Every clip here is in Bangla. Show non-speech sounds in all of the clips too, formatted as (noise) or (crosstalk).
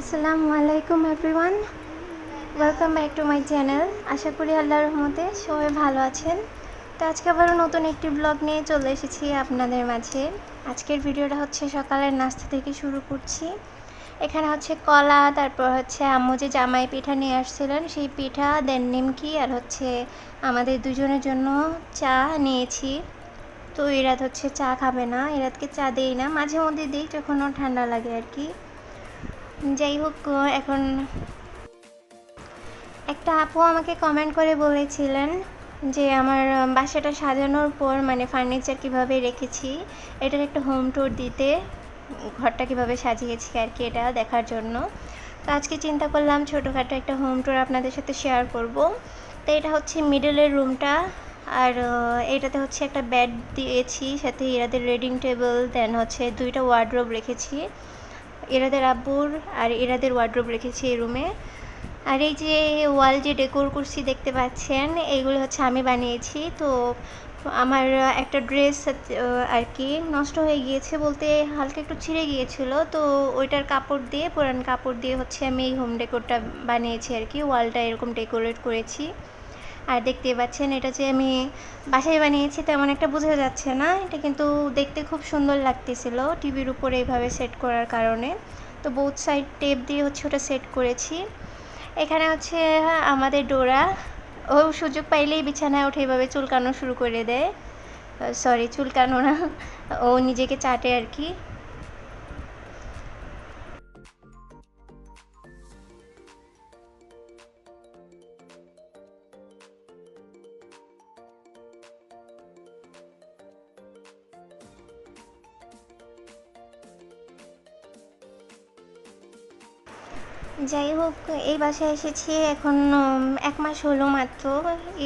আসসালামু আলাইকুম everyone welcome back to my channel আশা করি আল্লাহ রহমতে সবাই ভালো আছেন। তো আজকে আবারও নতুন একটি ব্লগ নিয়ে চলে এসেছি আপনাদের মাঝে। আজকের ভিডিওটা হচ্ছে সকালের নাস্তা থেকে শুরু করছি। এখানে হচ্ছে কলা, তারপর হচ্ছে আম্মু যে জামাই পিঠা নিয়ে আসছিলেন, সেই পিঠা, দেন নিমকি আর হচ্ছে আমাদের দুজনের জন্য চা নিয়েছি। তো এরাত হচ্ছে চা খাবে না, এরাতকে চা দেই না, মাঝে মধ্যে দিই, যখন ঠান্ডা লাগে আর কি। যাই হোক এখন একটা আপু আমাকে কমেন্ট করে বলেছিলেন যে আমার বাসাটা সাজানোর পর মানে ফার্নিচার কীভাবে রেখেছি, এটার একটা হোম ট্যুর দিতে, ঘরটা কীভাবে সাজিয়েছি আর কি এটা দেখার জন্য। তো আজকে চিন্তা করলাম ছোটোখাটো একটা হোম ট্যুর আপনাদের সাথে শেয়ার করব। তো এটা হচ্ছে মিডলের রুমটা আর এটাতে হচ্ছে একটা বেড দিয়েছি, সাথে এরাদের রেডিং টেবিল দেন হচ্ছে দুইটা ওয়ার্ড্রোব রেখেছি। এরাদের আব্বুর আর এরাদের ওয়ার্ড্রোব রেখেছি এই রুমে আর এই যে ওয়াল যে ডেকোর করছি দেখতে পাচ্ছেন এইগুলো হচ্ছে আমি বানিয়েছি। তো আমার একটা ড্রেস আর কি নষ্ট হয়ে গিয়েছে বলতে হালকা একটু ছিঁড়ে গিয়েছিল। তো ওইটার কাপড় দিয়ে, পুরান কাপড় দিয়ে হচ্ছে আমি এই হোম ডেকোরটা বানিয়েছি আর কি। ওয়ালটা এরকম ডেকোরেট করেছি। আর দেখতে পাচ্ছেন, এটা যে আমি বাসায় বানিয়েছি তেমন একটা বোঝা যাচ্ছে না। এটা কিন্তু দেখতে খুব সুন্দর লাগতেছিল টিভির উপরে এইভাবে সেট করার কারণে। তো বোথ সাইড টেপ দিয়ে হচ্ছে ওটা সেট করেছি। এখানে হচ্ছে আমাদের ডোরা, ও সুযোগ পাইলেই বিছানায় উঠে এভাবে চুলকানো শুরু করে দেয়। সরি চুলকানো না, ও নিজেকে চাটে আর কি। যাই হোক, এই বাসায় এসেছি। এখন এক মাস হলো মাত্র।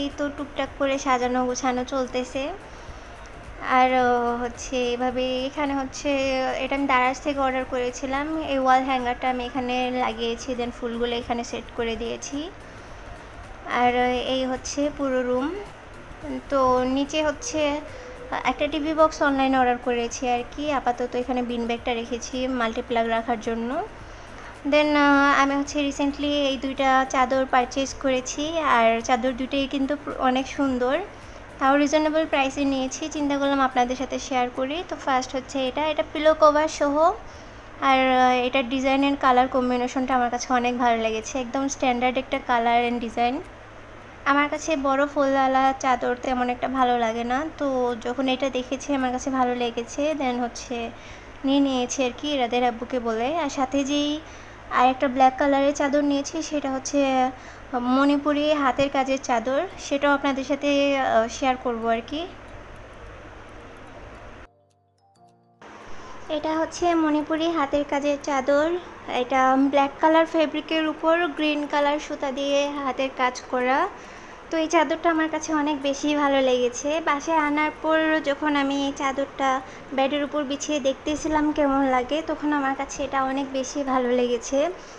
এই তো টুকটাক করে সাজানো গোছানো চলতেছে। আর হচ্ছে এভাবে এখানে হচ্ছে, এটা আমি দারাজ থেকে অর্ডার করেছিলাম। এই ওয়াল হ্যাঙ্গারটা আমি এখানে লাগিয়েছি দেন ফুলগুলো এখানে সেট করে দিয়েছি। আর, এই হচ্ছে পুরো রুম তো নিচে হচ্ছে, একটা টিভি বক্স অনলাইনে অর্ডার করেছি আর কি। আপাতত এখানে বিন ব্যাগটা রেখেছি মাল্টিপ্লাগ রাখার জন্য। দেন আমি হচ্ছে রিসেন্টলি এই দুইটা চাদর পারচেজ করেছি। আর চাদর দুটোই কিন্তু অনেক সুন্দর। তাও রিজনেবল প্রাইসে নিয়েছি। চিন্তা করলাম আপনাদের সাথে শেয়ার করি। তো ফার্স্ট হচ্ছে এটা। এটা পিলো কভার সহ। আর এটার ডিজাইনের কালার কম্বিনেশনটা আমার কাছে অনেক ভালো লেগেছে। একদম স্ট্যান্ডার্ড একটা কালার অ্যান্ড ডিজাইন আমার কাছে বড় ফুলওয়ালা চাদর তেমন একটা ভালো লাগে না। তো যখন এটা দেখেছি, আমার কাছে ভালো লেগেছে। দেন হচ্ছে নিয়ে নিয়েছি আর কি এরাদের আব্বুকে বলে। আর সাথে যেই আর একটা ব্ল্যাক কালারের চাদর নিয়েছি, সেটা হচ্ছে মণিপুরি হাতের কাজের চাদর। সেটাও আপনাদের সাথে শেয়ার করব আর কি। এটা হচ্ছে মণিপুরি হাতের কাজের চাদর। এটা ব্ল্যাক কালার ফেব্রিকের উপর গ্রিন কালার সুতা দিয়ে হাতের কাজ করা। তো এই চাদরটা আমার কাছে অনেক বেশি ভালো লেগেছে। বাসায় আনার পর যখন আমি এই চাদরটা বেডের উপর বিছিয়ে দেখতেছিলাম কেমন লাগে, তখন আমার কাছে এটা অনেক বেশি ভালো লেগেছে।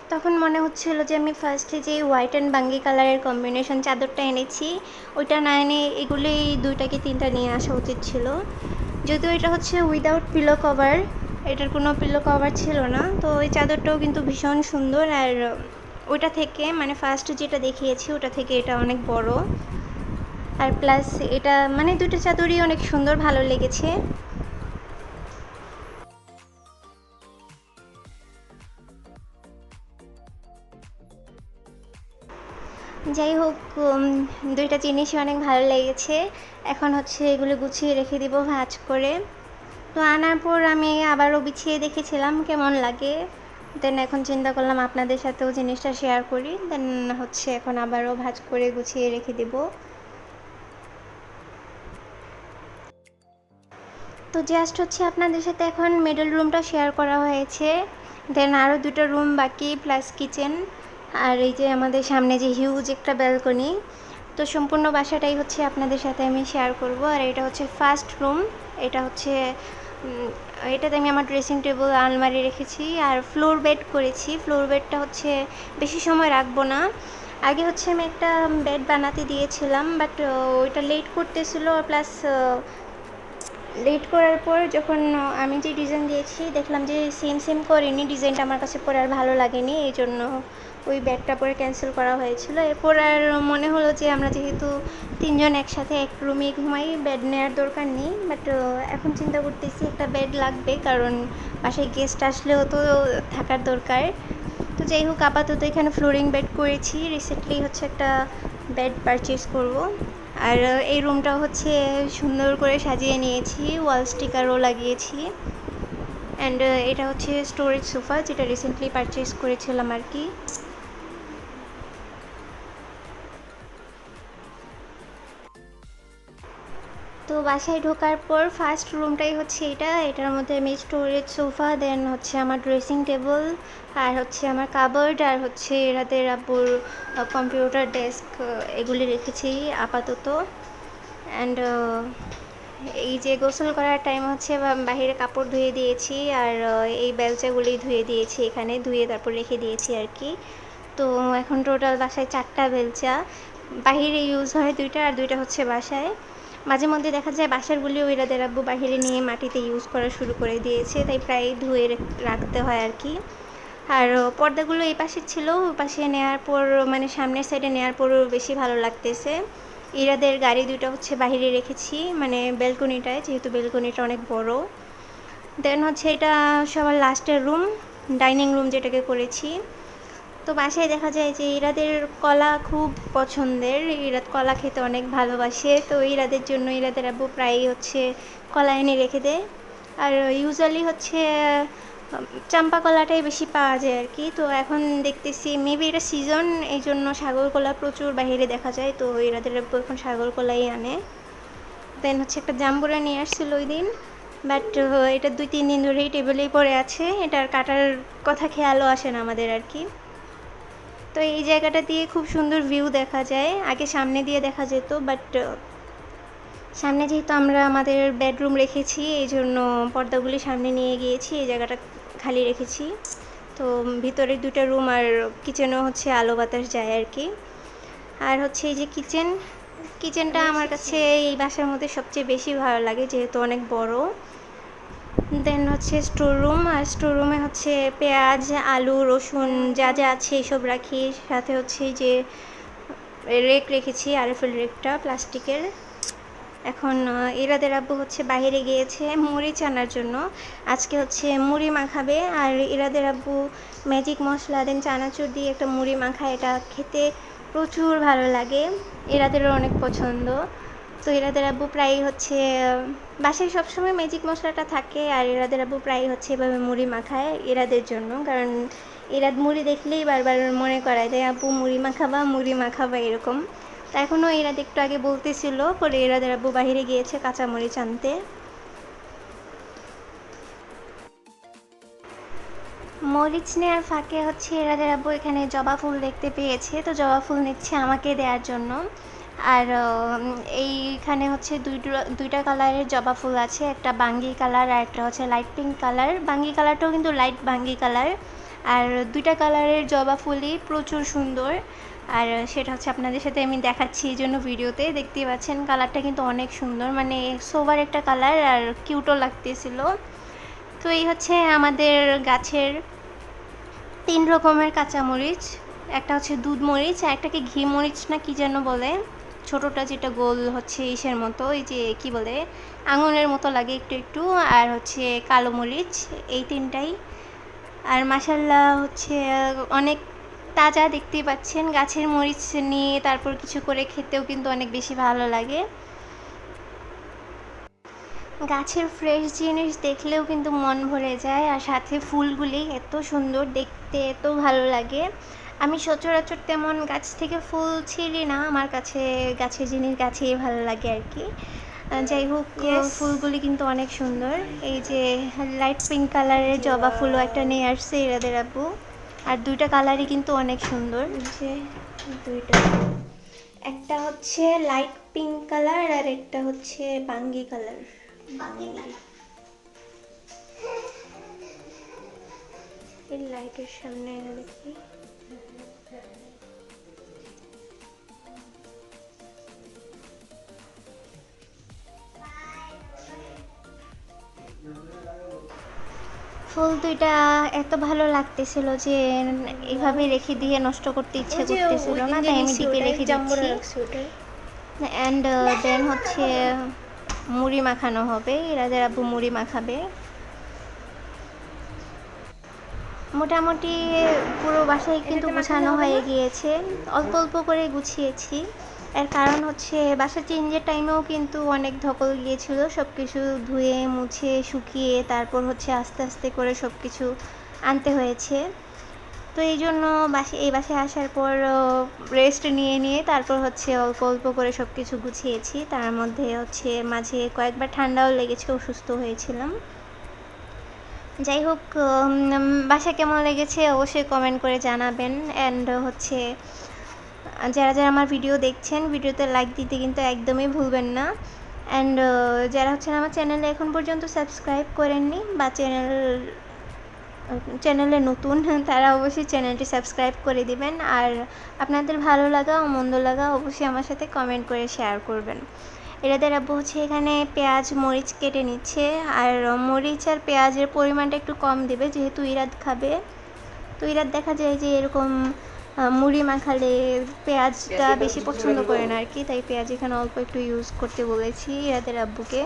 তখন মনে হচ্ছিল যে আমি ফার্স্টে যে হোয়াইট অ্যান্ড বাঙ্গি কালারের কম্বিনেশন চাদরটা এনেছি, ওইটা না এনে এগুলোই দুইটা কি তিনটা নিয়ে আসা উচিত ছিল। যদিও এটা হচ্ছে উইদাউট পিলো কভার এটার কোনো পিলো কভার ছিল না। তো ওই চাদরটাও কিন্তু ভীষণ সুন্দর আর ওটা থেকে মানে ফার্স্ট যেটা দেখিয়েছি ওটা থেকে এটা অনেক বড়। আর প্লাস এটা মানে দুটো চাদরই অনেক সুন্দর, ভালো লেগেছে। যাই হোক দুইটা জিনিসই অনেক ভালো লেগেছে। এখন হচ্ছে এগুলো গুছিয়ে রেখে দিব ভাজ করে। তো আনার পর আমি আবারও বিছিয়ে দেখেছিলাম কেমন লাগে। দেন এখন চিন্তা করলাম আপনাদের সাথেও জিনিসটা শেয়ার করি। দেন হচ্ছে এখন আবারও ভাজ করে গুছিয়ে রেখে দেব। তো জাস্ট হচ্ছে আপনাদের সাথে এখন মিডল রুমটা শেয়ার করা হয়েছে। দেন আরও দুটো রুম বাকি প্লাস কিচেন আর এই যে আমাদের সামনে যে হিউজ একটা ব্যালকনি তো সম্পূর্ণ বাসাটাই হচ্ছে আপনাদের সাথে আমি শেয়ার করব। আর এটা হচ্ছে ফার্স্ট রুম এটা হচ্ছে এটাতে আমি আমার ড্রেসিং টেবিল আলমারি রেখেছি আর ফ্লোর বেড করেছি। ফ্লোর বেডটা হচ্ছে বেশি সময় রাখব না। আগে হচ্ছে আমি একটা বেড বানাতে দিয়েছিলাম বাট ওইটা লেট করতেছিল। প্লাস লেট করার পর যখন আমি যে ডিজাইন দিয়েছি, দেখলাম যে সেম সেম করিনি। ডিজাইনটা আমার কাছে পরে আর ভালো লাগেনি এই জন্য ওই ব্যাগটা পরে ক্যান্সেল করা হয়েছিল। এরপর আর মনে হলো যে আমরা যেহেতু তিনজন একসাথে এক রুমে ঘুমাই বেড নেওয়ার দরকার নেই। বাট এখন চিন্তা করতেছি একটা বেড লাগবে, কারণ বাসায় গেস্ট আসলেও তো থাকার দরকার। তো যাই হোক, আপাতত এখানে ফ্লোরিং বেড করেছি। রিসেন্টলি হচ্ছে একটা বেড পারচেস করব। আর এই রুমটা হচ্ছে সুন্দর করে সাজিয়ে নিয়েছি ওয়াল স্টিকারও লাগিয়েছি। অ্যান্ড এটা হচ্ছে স্টোরেজ সোফা যেটা রিসেন্টলি পারচেস করেছিলাম আর কি। বাসায় ঢোকার পর ফার্স্ট রুমটাই হচ্ছে এটা। এটার মধ্যে আমি স্টোরেজ সোফা দেন হচ্ছে আমার ড্রেসিং টেবল আর হচ্ছে আমার কাবার্ড আর হচ্ছে রাতের আব্বুর কম্পিউটার ডেস্ক এগুলি রেখেছি আপাতত। অ্যান্ড এই যে গোসল করার টাইম হচ্ছে বাহিরে কাপড় ধুয়ে দিয়েছি, আর এই বেলচাগুলি ধুয়ে দিয়েছি এখানে, ধুয়ে তারপর রেখে দিয়েছি আর কি। তো এখন টোটাল বাসায় চারটা বেলচা। বাহিরে ইউজ হয় দুইটা, আর দুইটা হচ্ছে বাসায়। মাঝে মধ্যে দেখা যায় বাসারগুলিও এরাদের আব্বু বাহিরে নিয়ে মাটিতে ইউজ করা শুরু করে দিয়েছে, তাই প্রায় ধুয়ে রাখতে হয় আর কি। আর পর্দাগুলো এই পাশে ছিল, ওই পাশে নেওয়ার পর মানে সামনের সাইডে নেওয়ার পরও বেশি ভালো লাগতেছে। ইরাদের গাড়ি দুটো হচ্ছে বাহিরে রেখেছি মানে বেলকনিটায় যেহেতু বেলকনিটা অনেক বড়। দেন হচ্ছে এটা সবার লাস্টের রুম ডাইনিং রুম যেটাকে করেছি। তো বাসায় দেখা যায় যে ইরাদের কলা খুব পছন্দের। ইরাদ কলা খেতে অনেক ভালোবাসে। তো ইরাদের জন্য ইরাদের আব্বু প্রায়ই হচ্ছে কলা এনে রেখে দেয়। আর ইউজুয়ালি হচ্ছে চাম্পা কলাটাই বেশি পাওয়া যায় আর কি। তো এখন দেখতেছি মেবি এটা সিজন এই জন্য সাগর কলা প্রচুর বাহিরে দেখা যায়। তো ইরাদের আব্বু এখন সাগর কলাই আনে। দেন হচ্ছে একটা জাম্বুরা নিয়ে আসছিল ওই দিন। বাট এটা দুই, তিন দিন ধরেই টেবিলেই পড়ে আছে। এটার কাটার কথা খেয়ালও আসে না আমাদের আর কি। তো এই জায়গাটা দিয়ে খুব সুন্দর ভিউ দেখা যায়। আগে সামনে দিয়ে দেখা যেত বাট সামনে যেহেতু আমরা আমাদের বেডরুম রেখেছি এই জন্য পর্দাগুলি সামনে নিয়ে গিয়েছি এই জায়গাটা খালি রেখেছি। তো ভিতরে দুটো রুম আর কিচেনও হচ্ছে আলো বাতাস যায় আর কি। আর হচ্ছে এই যে কিচেন কিচেনটা আমার কাছে এই বাসার মধ্যে সবচেয়ে বেশি ভালো লাগে যেহেতু অনেক বড়। দেন হচ্ছে স্টোর রুম আর স্টোর রুমে হচ্ছে পেঁয়াজ, আলু, রসুন যা যা আছে এসব রাখি। সাথে হচ্ছে যে রেক রেখেছি আরএফএল রেকটা প্লাস্টিকের। এখন ইরাদের আব্বু হচ্ছে বাইরে গিয়েছে মুড়ি চানার জন্য। আজকে হচ্ছে মুড়ি মাখাবে আর ইরাদের আব্বু ম্যাজিক মশলা দেন চানাচুর দিয়ে একটা মুড়ি মাখা এটা খেতে প্রচুর ভালো লাগে। এরাদেরও অনেক পছন্দ। তো এরাদের আব্বু প্রায় হচ্ছে, বাসায় সবসময় ম্যাজিক মশলাটা থাকে আর এরাদের আব্বু প্রায় হচ্ছে এভাবে মুড়ি মাখায় এরাদের জন্য। কারণ এরাদ মুড়ি দেখলেই বারবার মনে করায় দেয় আব্বু, মুড়ি মাখাবা মুড়ি মাখাবা, এরকম। তা এখনও এরাদ একটু আগে বলতেছিল, পরে এরাদের আব্বু বাহিরে গিয়েছে কাঁচামরিচ আনতে। মরিচ নেওয়ার ফাঁকে হচ্ছে এরাদের আব্বু এখানে জবা ফুল দেখতে পেয়েছে। তো জবা ফুল নিচ্ছে আমাকে দেওয়ার জন্য। আর এইখানে হচ্ছে দুইটা কালারের জবা ফুল আছে, একটা বাঙ্গি কালার আর একটা হচ্ছে লাইট পিঙ্ক কালার। বাঙ্গি কালারটাও কিন্তু লাইট বাঙ্গি কালার। আর দুইটা কালারের জবা ফুলই প্রচুর সুন্দর। আর সেটা হচ্ছে আপনাদের সাথে আমি দেখাচ্ছি এই জন্য ভিডিওতে। দেখতেই পাচ্ছেন কালারটা কিন্তু অনেক সুন্দর। মানে সোভার একটা কালার আর কিউটও লাগতেছিল। তো এই হচ্ছে আমাদের গাছের তিন রকমের কাঁচামরিচ। একটা হচ্ছে দুধ মরিচ আর একটাকে ঘি মরিচ না কি যেন বলে। ছোটোটা যেটা গোল হচ্ছে ইসের মতো, এই যে কি বলে আঙুনের মতো লাগে একটু একটু, আর হচ্ছে কালো মরিচ, এই তিনটাই। আর মাসাল্লাহ হচ্ছে অনেক তাজা দেখতেই পাচ্ছেন, গাছের মরিচ নিয়ে তারপর কিছু করে খেতেও কিন্তু অনেক বেশি ভালো লাগে। গাছের ফ্রেশ জিনিস দেখলেও কিন্তু মন ভরে যায়, আর সাথে ফুলগুলি এত সুন্দর দেখতে, এত ভালো লাগে। আমি সচরাচর তেমন গাছ থেকে ফুল ছিঁড়ি না আমার কাছে গাছের জিনিস গাছেই ভালো লাগে আর কি। যাই হোক ফুলগুলি কিন্তু অনেক সুন্দর। এই যে লাইট পিঙ্ক কালারের জবা ফুলও একটা নিয়ে আসছে এরাদের আব্বু। আর দুইটা কালারই কিন্তু অনেক সুন্দর। যে দুইটা। একটা হচ্ছে লাইট পিঙ্ক কালার আর একটা হচ্ছে বাঙ্গি কালার এই লাইটের সামনে দেখি। ফুল দুইটা এত ভালো লাগতেছিল যে এভাবে রেখে দিয়ে নষ্ট করতে ইচ্ছে করতেছিল না তাই আমি ডিপে রেখে দিচ্ছি। অ্যান্ড দেন হচ্ছে মুড়ি মাখানো হবে ইরাদের আব্বু মুড়ি মাখাবে। মোটামুটি পুরো বাসায় কিন্তু গুছানো হয়ে গিয়েছে অল্প অল্প করে গুছিয়েছি। এর কারণ হচ্ছে বাসা চেঞ্জের টাইমেও কিন্তু অনেক ধকল গিয়েছিল সব কিছু ধুয়ে, মুছে, শুকিয়ে, তারপর হচ্ছে আস্তে আস্তে করে সব কিছু আনতে হয়েছে। তো এই জন্য বাসে, এই বাসায় আসার পর রেস্ট নিয়ে নিয়ে তারপর হচ্ছে অল্প অল্প করে সব কিছু গুছিয়েছি। তার মধ্যে হচ্ছে মাঝে কয়েকবার ঠান্ডাও লেগেছে, অসুস্থ হয়েছিলাম। যাই হোক বাসা কেমন লেগেছে অবশ্যই কমেন্ট করে জানাবেন। অ্যান্ড হচ্ছে যারা যারা আমার ভিডিও দেখছেন ভিডিওতে লাইক দিতে কিন্তু একদমই ভুলবেন না। অ্যান্ড যারা হচ্ছেন আমার চ্যানেলে এখন পর্যন্ত সাবস্ক্রাইব করেননি বা চ্যানেল চ্যানেলে নতুন, তারা অবশ্যই চ্যানেলটি সাবস্ক্রাইব করে দিবেন। আর আপনাদের ভালো লাগা ও মন্দ লাগা অবশ্যই আমার সাথে কমেন্ট করে শেয়ার করবেন। এরাদের আব্বু হচ্ছে এখানে পেঁয়াজ, মরিচ কেটে নিচ্ছে। আর মরিচ আর পেঁয়াজের পরিমাণটা একটু কম দেবে, যেহেতু ইরাদ খাবে। তো ইরাদ দেখা যায় যে এরকম মুড়ি মাখালে পেঁয়াজটা বেশি পছন্দ করে না আর কি তাই পেঁয়াজ এখানে অল্প একটু ইউজ করতে বলেছি ইরাদের আব্বুকে।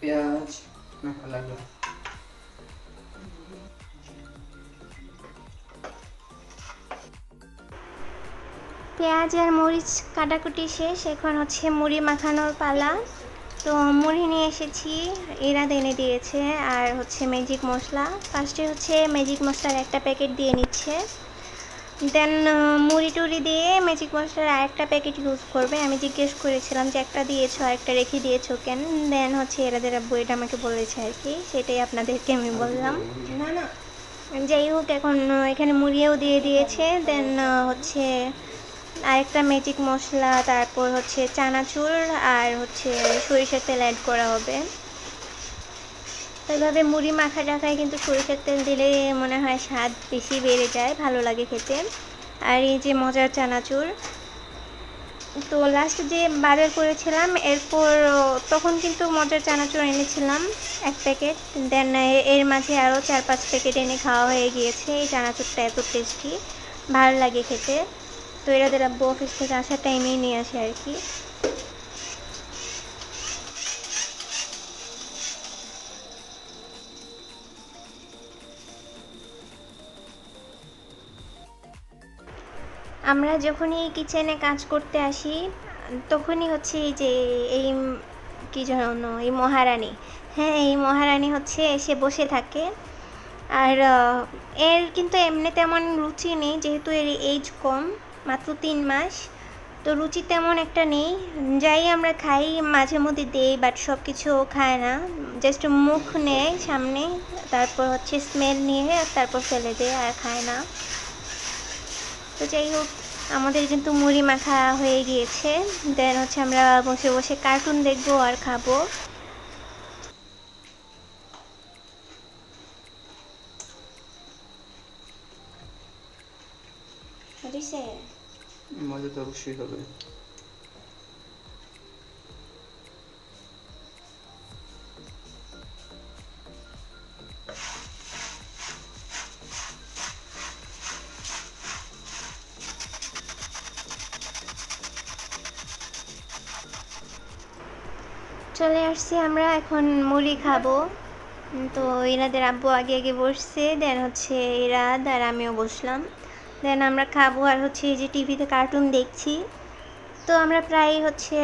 পেঁয়াজ মাখা লাগবে পেঁয়াজ আর মরিচ কাটাকুটি শেষ। এখন হচ্ছে মুড়ি মাখানোর পালা। তো মুড়ি নিয়ে এসেছি। এরা এনে দিয়েছে। আর হচ্ছে ম্যাজিক মশলা। ফার্স্টে হচ্ছে ম্যাজিক মশলার একটা প্যাকেট দিয়ে নিচ্ছে। দেন মুড়ি টুড়ি দিয়ে ম্যাজিক মশলার আরেকটা প্যাকেট ইউজ করবে। আমি জিজ্ঞেস করেছিলাম যে একটা দিয়েছ আরেকটা রেখে দিয়েছ কেন? দেন হচ্ছে এরাদের এটা আমাকে বলেছে আর কি। সেটাই আপনাদেরকে আমি বললাম। যাই হোক, এখন এখানে মুড়িও দিয়ে দিয়েছে। দেন হচ্ছে আরেকটা ম্যাজিক মশলা, তারপর হচ্ছে চানাচুর আর হচ্ছে সরিষার তেল অ্যাড করা হবে। এইভাবে মুড়ি মাখা টাখায় কিন্তু সরিষার তেল দিলে মনে হয় স্বাদ বেশি বেড়ে যায়, ভালো লাগে খেতে। আর এই যে মজার চানাচুর, তো লাস্ট যে বাজার করেছিলাম, এরপর তখন কিন্তু মজার চানাচুর এনেছিলাম এক প্যাকেট দেন এর মাঝে আরও চার পাঁচ প্যাকেট এনে খাওয়া হয়ে গিয়েছে, এই চানাচুরটা এত টেস্টি ভালো লাগে খেতে। তো এরাদের আব্বু অফিস থেকে আসার টাইমেই নিয়ে আসে আর কি। আমরা যখনই কিচেনে কাজ করতে আসি, তখনই হচ্ছে এই যে এই কি যেন, এই মহারানী। হ্যাঁ এই মহারানী হচ্ছে এসে বসে থাকে। আর এর কিন্তু এমনি তেমন রুচি নেই, যেহেতু এর এইজ কম। মাত্র তিন মাস। তো রুচি তেমন একটা নেই। যাই আমরা খাই, মাঝে মধ্যে দেই বাট সব কিছু খায় না। জাস্ট মুখ নেয় সামনে, তারপর হচ্ছে স্মেল নিয়ে আর তারপর ফেলে দেয় আর খায় না। তো যাই হোক, আমাদের কিন্তু মুড়ি মাখা হয়ে গিয়েছে। দেন হচ্ছে আমরা বসে বসে কার্টুন দেখব আর খাব। মজা তো অবশ্যই হবে। চলে আসছি আমরা, এখন মুড়ি খাব। তো ইরাদের আব্বু আগে আগে বসছে, দেন হচ্ছে এরা আর আমিও বসলাম। দেন আমরা খাব আর হচ্ছে এই যে টিভিতে কার্টুন দেখছি। তো আমরা প্রায় হচ্ছে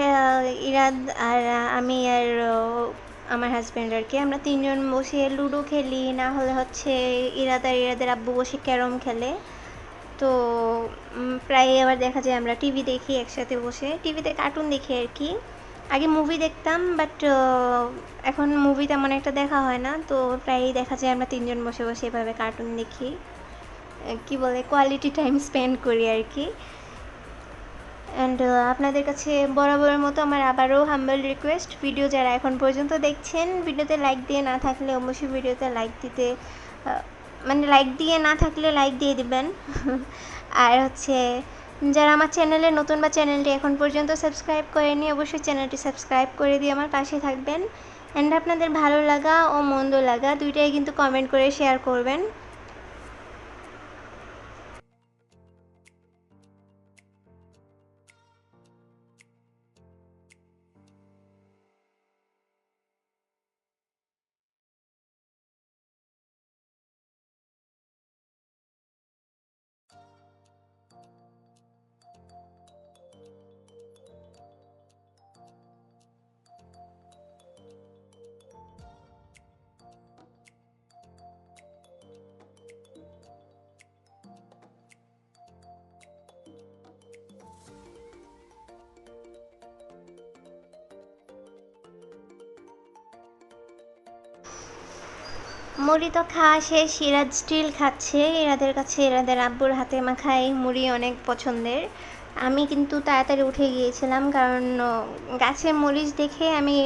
ইরাদ আর আমি আর আমার হাজব্যান্ড আর কি, আমরা তিনজন বসে লুডো খেলি, না হলে হচ্ছে ইরাদ আর ইরাদের আব্বু বসে ক্যারম খেলে। তো প্রায় আবার দেখা যায় আমরা টিভি দেখি একসাথে বসে। টিভিতে কার্টুন দেখি আর কি। আগে মুভি দেখতাম বাট এখন মুভি তেমন একটা দেখা হয় না। তো প্রায়ই দেখা যায় আমরা তিনজন বসে বসে এভাবে কার্টুন দেখি। কি বলে কোয়ালিটি টাইম স্পেন্ড করি আর কি। অ্যান্ড আপনাদের কাছে বরাবরের মতো আমার আবারও হাম্বল রিকোয়েস্ট ভিডিও যারা এখন পর্যন্ত দেখছেন ভিডিওতে লাইক দিয়ে না থাকলে অবশ্যই ভিডিওতে লাইক দিতে মানে লাইক দিয়ে না থাকলে লাইক দিয়ে দিবেন। (laughs) আর হচ্ছে, যারা আমার চ্যানেলে নতুন বা চ্যানেলটি এখন পর্যন্ত সাবস্ক্রাইব করেনি অবশ্যই চ্যানেলটি সাবস্ক্রাইব করে দিয়ে আমার পাশে থাকবেন। অ্যান্ড আপনাদের ভালো লাগা ও মন্দ লাগা দুইটাই কিন্তু কমেন্ট করে শেয়ার করবেন। মুড়ি তো খাওয়া শেষ সিরাজ স্টিল খাচ্ছে। এরাদের কাছে এরাদের আব্বুর হাতে মাখাই মুড়ি অনেক পছন্দের। আমি কিন্তু তাড়াতাড়ি উঠে গিয়েছিলাম কারণ গাছে মরিচ দেখে আমি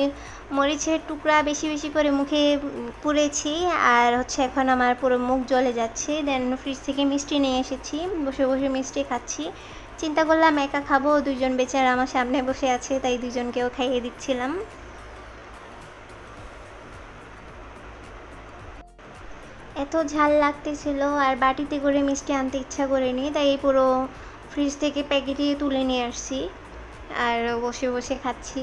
মরিচের টুকরা বেশি বেশি করে মুখে পুড়েছি আর হচ্ছে এখন আমার পুরো মুখ জ্বলে যাচ্ছে। দেন ফ্রিজ থেকে মিষ্টি নিয়ে এসেছি, বসে বসে মিষ্টি খাচ্ছি। চিন্তা করলাম একা খাব দুজন বেচারা আমার সামনে বসে আছে, তাই দুজনকেও খাইয়ে দিচ্ছিলাম। এত ঝাল লাগতেছিল আর বাটিতে করে মিষ্টি আনতে ইচ্ছা করেনি, তাই এই পুরো ফ্রিজ থেকে প্যাকেটে তুলে নিয়ে আসছি আর বসে বসে খাচ্ছি।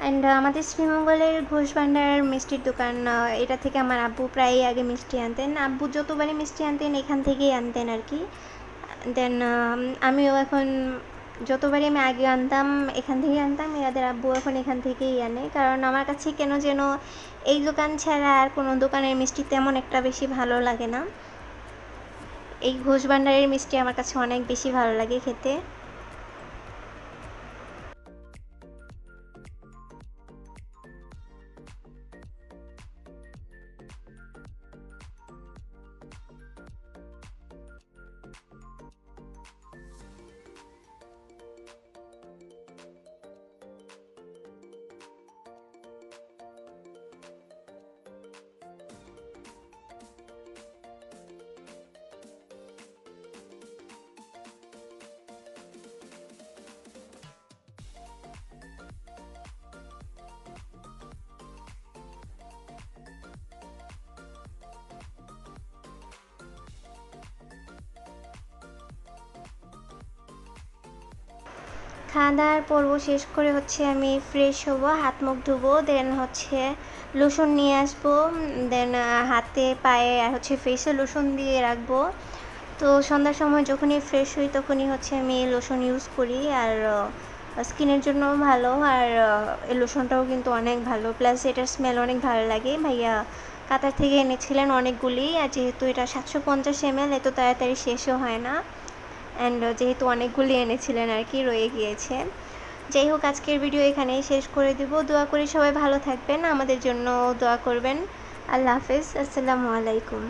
অ্যান্ড আমাদের শ্রীমঙ্গলের ঘোষ ভাণ্ডার মিষ্টির দোকান এটা থেকে আমার আব্বু প্রায়ই আগে মিষ্টি আনতেন। আব্বু যতবারই মিষ্টি আনতেন, এখান থেকেই আনতেন আর কি। দেন আমিও এখন যতবারই আমি আগে আনতাম, এখান থেকেই আনতাম এরাদের আব্বু এখন এখান থেকেই আনে। কারণ আমার কাছে কেন যেন এই দোকান ছাড়া আর কোনো দোকানের মিষ্টি তেমন একটা বেশি ভালো লাগে না। এই ঘোষ ভাণ্ডারের মিষ্টি আমার কাছে অনেক বেশি ভালো লাগে খেতে। খাওয়া দাওয়ার পর্ব শেষ করে হচ্ছে আমি ফ্রেশ হব, হাত মুখ ধুবো দেন হচ্ছে লোশন নিয়ে আসব দেন হাতে পায়ে আর হচ্ছে ফেসে লোশন দিয়ে রাখব। তো সন্ধ্যার সময় যখনই ফ্রেশ হই তখনই হচ্ছে আমি লোশন ইউজ করি আর স্কিনের জন্য ভালো আর এই লোশনটাও কিন্তু অনেক ভালো। প্লাস এটার স্মেল অনেক ভালো লাগে। ভাইয়া কাতার থেকে এনেছিলেন অনেকগুলি আর যেহেতু এটা সাতশো পঞ্চাশ এমএল এত তাড়াতাড়ি শেষও হয় না। অ্যান্ড যেহেতু অনেকগুলি এনেছিলেন আর কি, রয়ে গিয়েছে। যাই হোক, আজকের ভিডিও এখানেই শেষ করে দেব। দোয়া করি সবাই ভালো থাকবেন। আমাদের জন্য দোয়া করবেন। আল্লাহ হাফেজ। আসসালামু আলাইকুম।